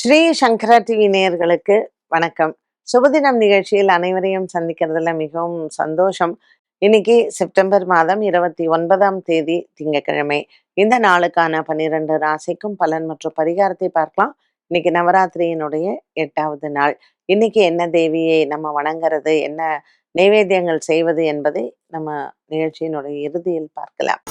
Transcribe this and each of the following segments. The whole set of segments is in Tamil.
ஸ்ரீ சங்கரா டிவி நேயர்களுக்கு வணக்கம். சுபதினம் நிகழ்ச்சியில் அனைவரையும் சந்திக்கிறதுல மிகவும் சந்தோஷம். இன்னைக்கு செப்டம்பர் மாதம் இருபத்தி ஒன்பதாம் தேதி திங்கட்கிழமை. இந்த நாளுக்கான பன்னிரண்டு ராசிக்கும் பலன் மற்றும் பரிகாரத்தை பார்க்கலாம். இன்னைக்கு நவராத்திரியினுடைய எட்டாவது நாள். இன்னைக்கு என்ன தேவியை நம்ம வணங்குறது என்ன நைவேத்தியங்கள் செய்வது என்பதை நம்ம நிகழ்ச்சியினுடைய இறுதியில் பார்க்கலாம்.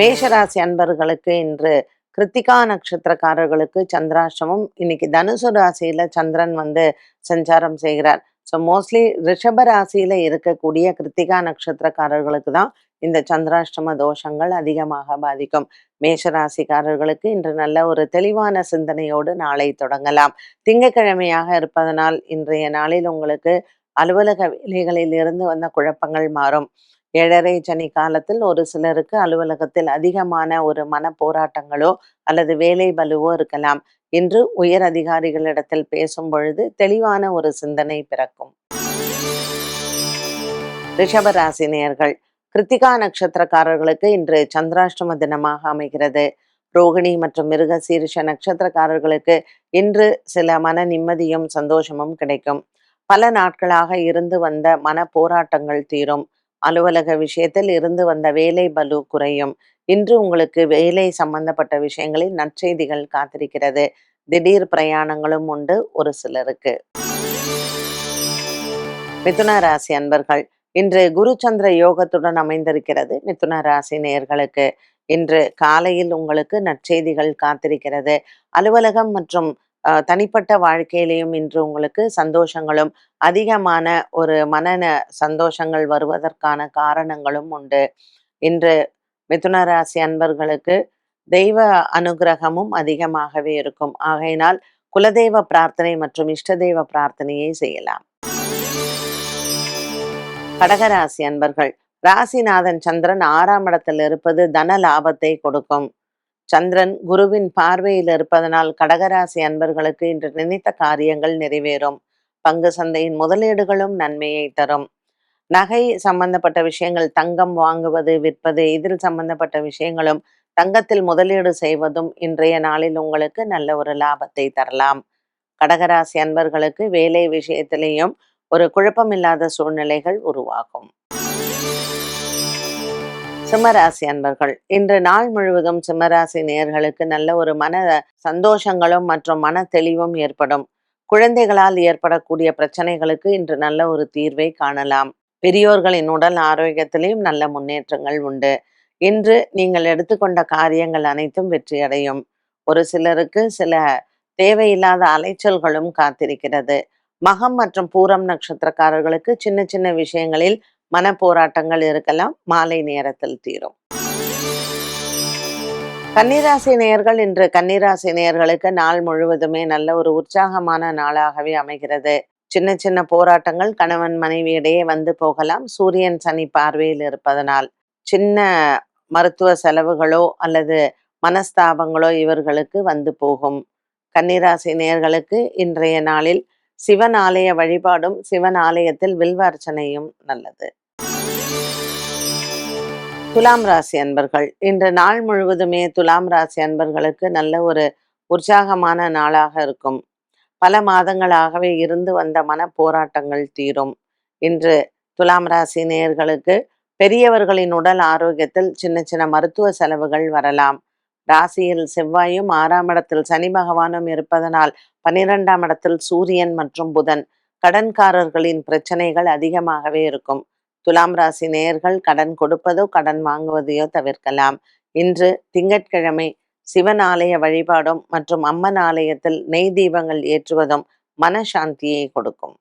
மேஷராசி அன்பர்களுக்கு இன்று கிருத்திகா நட்சத்திரக்காரர்களுக்கு சந்திராஷ்டமம். இன்னைக்கு தனுசு ராசியில சந்திரன் வந்து சஞ்சாரம் செய்கிறார். ஸோ மோஸ்ட்லி ரிஷப ராசியில இருக்கக்கூடிய கிருத்திகா நட்சத்திரக்காரர்களுக்கு தான் இந்த சந்திராஷ்டம தோஷங்கள் அதிகமாக பாதிக்கும். மேஷ ராசிக்காரர்களுக்கு இன்று நல்ல ஒரு தெளிவான சிந்தனையோடு நாளை தொடங்கலாம். திங்கக்கிழமையாக இருப்பதனால் இன்றைய நாளில் உங்களுக்கு அலுவலக வேலைகளில் இருந்து வந்த குழப்பங்கள் மாறும். ஏழரை சனி காலத்தில் ஒரு சிலருக்கு அலுவலகத்தில் அதிகமான ஒரு மன போராட்டங்களோ அல்லது வேலை பலுவோ இருக்கலாம். இன்று உயர் அதிகாரிகளிடத்தில் பேசும் பொழுது தெளிவான ஒரு சிந்தனை பிறக்கும். ரிஷபராசினியர்கள் கிருத்திகா நட்சத்திரக்காரர்களுக்கு இன்று சந்திராஷ்டம தினமாக அமைகிறது. ரோகிணி மற்றும் மிருக சீரிஷ நட்சத்திரக்காரர்களுக்கு இன்று சில மன நிம்மதியும் சந்தோஷமும் கிடைக்கும். பல நாட்களாக இருந்து வந்த மன போராட்டங்கள் தீரும். அலுவலக விஷயத்தில் இருந்து வந்த வேலை பலு குறையும். இன்று உங்களுக்கு வேலை சம்பந்தப்பட்ட விஷயங்களில் நற்செய்திகள் காத்திருக்கிறது. திடீர் பிரயாணங்களும் உண்டு ஒரு சிலருக்கு. மிதுன ராசி அன்பர்கள் இன்று குரு சந்திர யோகத்துடன் அமைந்திருக்கிறது மிதுன ராசி நேர்களுக்கு இன்று காலையில் உங்களுக்கு நற்செய்திகள் காத்திருக்கிறது. அலுவலகம் மற்றும் தனிப்பட்ட வாழ்க்கையிலையும் இன்று உங்களுக்கு சந்தோஷங்களும் அதிகமான ஒரு மனன சந்தோஷங்கள் வருவதற்கான காரணங்களும் உண்டு. இன்று மிதுன ராசி அன்பர்களுக்கு தெய்வ அனுகிரகமும் அதிகமாகவே இருக்கும். ஆகையினால் குலதெய்வ பிரார்த்தனை மற்றும் இஷ்ட தெய்வ பிரார்த்தனையை செய்யலாம். கடகராசி அன்பர்கள் ராசிநாதன் சந்திரன் ஆறாம் இடத்தில் இருப்பது தன லாபத்தை கொடுக்கும். சந்திரன் குருவின் பார்வையில் இருப்பதனால் கடகராசி அன்பர்களுக்கு இன்று நினைத்த காரியங்கள் நிறைவேறும். பங்கு சந்தையின் முதலீடுகளும் நன்மையை தரும். நகை சம்பந்தப்பட்ட விஷயங்கள் தங்கம் வாங்குவது விற்பது இதில் சம்பந்தப்பட்ட விஷயங்களும் தங்கத்தில் முதலீடு செய்வதும் இன்றைய நாளில் உங்களுக்கு நல்ல ஒரு லாபத்தை தரலாம். கடகராசி அன்பர்களுக்கு வேலை விஷயத்திலேயும் ஒரு குழப்பமில்லாத சூழ்நிலைகள் உருவாகும். சிம்மராசி அன்பர்கள் இன்று நாள் முழுவதும் சிம்மராசி நேயர்களுக்கு நல்ல ஒரு மன சந்தோஷங்களும் மற்றும் மன தெளிவும் ஏற்படும். குழந்தைகளால் ஏற்படக்கூடிய பிரச்சனைகளுக்கு இன்று நல்ல ஒரு தீர்வை காணலாம். பெரியோர்களின் உடல் ஆரோக்கியத்திலையும் நல்ல முன்னேற்றங்கள் உண்டு. இன்று நீங்கள் எடுத்துக்கொண்ட காரியங்கள் அனைத்தும் வெற்றியடையும். ஒரு சிலருக்கு சில தேவையில்லாத அலைச்சல்களும் காத்திருக்கிறது. மகம் மற்றும் பூரம் நட்சத்திரக்காரர்களுக்கு சின்ன சின்ன விஷயங்களில் மன போராட்டங்கள் இருக்கலாம் மாலை நேரத்தில் தீரும். கன்னிராசி நேயர்கள் இன்று கன்னிராசி நேயர்களுக்கு நாள் முழுவதுமே நல்ல ஒரு உற்சாகமான நாளாகவே அமைகிறது. சின்ன சின்ன போராட்டங்கள் கணவன் மனைவியிடையே வந்து போகலாம். சூரியன் சனி பார்வையில் இருப்பதனால் சின்ன மருத்துவ செலவுகளோ அல்லது மனஸ்தாபங்களோ இவர்களுக்கு வந்து போகும். கன்னிராசி நேயர்களுக்கு இன்றைய நாளில் சிவன் ஆலய வழிபாடும் சிவன் ஆலயத்தில் வில்வ அர்ச்சனையும் நல்லது. துலாம் ராசி அன்பர்கள் இன்று நாள் முழுவதுமே துலாம் ராசி அன்பர்களுக்கு நல்ல ஒரு உற்சாகமான நாளாக இருக்கும். பல மாதங்களாகவே இருந்து வந்த மன போராட்டங்கள் தீரும். இன்று துலாம் ராசி நேயர்களுக்கு பெரியவர்களின் உடல் ஆரோக்கியத்தில் சின்ன சின்ன மருத்துவ செலவுகள் வரலாம். ராசியில் செவ்வாயும் ஆறாம் இடத்தில் சனி பகவானும் இருப்பதனால் பன்னிரெண்டாம் இடத்தில் சூரியன் மற்றும் புதன் கடன்காரர்களின் பிரச்சனைகள் அதிகமாகவே இருக்கும். துலாம் ராசி நேயர்கள் கடன் கொடுப்பதோ கடன் வாங்குவதையோ தவிர்க்கலாம். இன்று திங்கட்கிழமை சிவன் ஆலய வழிபாடும் மற்றும் அம்மன் ஆலயத்தில் நெய் தீபங்கள் ஏற்றுவதும் மனசாந்தியை கொடுக்கும்.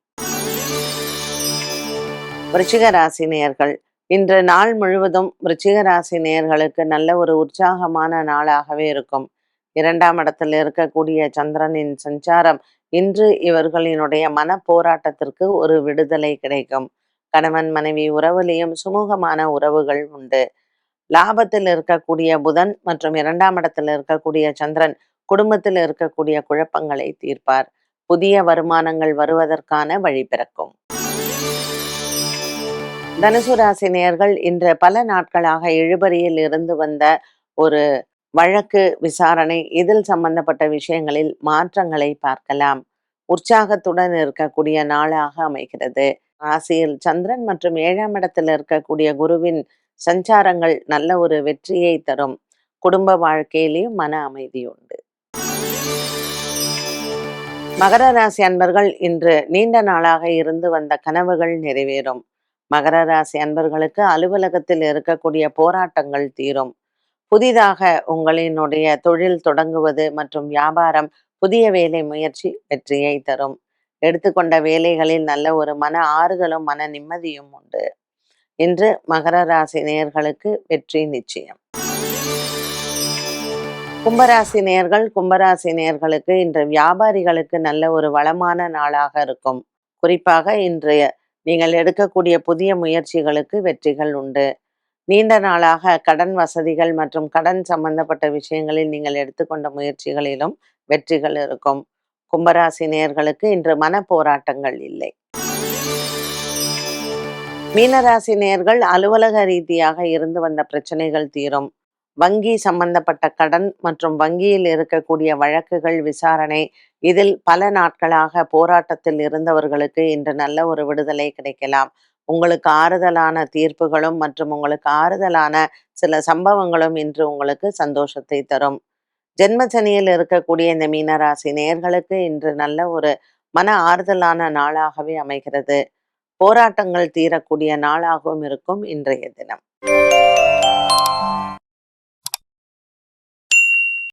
விருச்சிக ராசி நேயர்கள் இன்று நாள் முழுவதும் விருச்சிக ராசி நேயர்களுக்கு நல்ல ஒரு உற்சாகமான நாளாகவே இருக்கும். இரண்டாம் இடத்தில் இருக்கக்கூடிய சந்திரனின் சஞ்சாரம் இன்று இவர்களினுடைய மன போராட்டத்திற்கு ஒரு விடுதலை கிடைக்கும். கணவன் மனைவி உறவுலேயும் சுமூகமான உறவுகள் உண்டு. லாபத்தில் இருக்கக்கூடிய புதன் மற்றும் இரண்டாம் இடத்தில் இருக்கக்கூடிய சந்திரன் குடும்பத்தில் இருக்கக்கூடிய குழப்பங்களை தீர்ப்பார். புதிய வருமானங்கள் வருவதற்கான வழி பிறக்கும். தனுசு ராசி நேர்கள் இன்று பல நாட்களாக இழுபறியில் இருந்து வந்த ஒரு வழக்கு விசாரணை இதில் சம்பந்தப்பட்ட விஷயங்களில் மாற்றங்களை பார்க்கலாம். உற்சாகத்துடன் இருக்கக்கூடிய நாளாக அமைகிறது. ராசியில் சந்திரன் மற்றும் ஏழாம் இடத்தில் இருக்கக்கூடிய குருவின் சஞ்சாரங்கள் நல்ல ஒரு வெற்றியை தரும். குடும்ப வாழ்க்கையிலையும் மன அமைதி உண்டு. மகர ராசி அன்பர்கள் இன்று நீண்ட நாளாக இருந்து வந்த கனவுகள் நிறைவேறும். மகர ராசி அன்பர்களுக்கு அலுவலகத்தில் இருக்கக்கூடிய போராட்டங்கள் தீரும். புதிதாக உங்களினுடைய தொழில் தொடங்குவது மற்றும் வியாபாரம் புதிய வேலை முயற்சி வெற்றியை தரும். எடுத்துக்கொண்ட வேலைகளில் நல்ல ஒரு மன ஆறுதலும் மன நிம்மதியும் உண்டு. இன்று மகர ராசி நேயர்களுக்கு வெற்றி நிச்சயம். கும்பராசி நேர்கள் கும்பராசி நேர்களுக்கு இன்று வியாபாரிகளுக்கு நல்ல ஒரு வளமான நாளாக இருக்கும். குறிப்பாக இன்றைய நீங்கள் எடுக்கக்கூடிய புதிய முயற்சிகளுக்கு வெற்றிகள் உண்டு. நீண்ட நாளாக கடன் வசதிகள் மற்றும் கடன் சம்பந்தப்பட்ட விஷயங்களில் நீங்கள் எடுத்துக்கொண்ட முயற்சிகளிலும் வெற்றிகள் இருக்கும். கும்பராசி நேர்களுக்கு இன்று மன போராட்டங்கள் இல்லை. மீனராசி நேர்கள் அலுவலக ரீதியாக இருந்து வந்த பிரச்சனைகள் தீரும். வங்கி சம்பந்தப்பட்ட கடன் மற்றும் வங்கியில் இருக்கக்கூடிய வழக்குகள் விசாரணை இதில் பல நாட்களாக போராட்டத்தில் இருந்தவர்களுக்கு இன்று நல்ல ஒரு விடுதலை கிடைக்கலாம். உங்களுக்கு ஆறுதலான தீர்ப்புகளும் மற்றும் உங்களுக்கு ஆறுதலான சில சம்பவங்களும் இன்று உங்களுக்கு சந்தோஷத்தை தரும். ஜென்மசனியில் இருக்கக்கூடிய இந்த மீனராசி நேர்களுக்கு இன்று நல்ல ஒரு மன ஆறுதலான நாளாகவே அமைகிறது. போராட்டங்கள் தீரக்கூடிய நாளாகவும் இருக்கும் இன்றைய தினம்.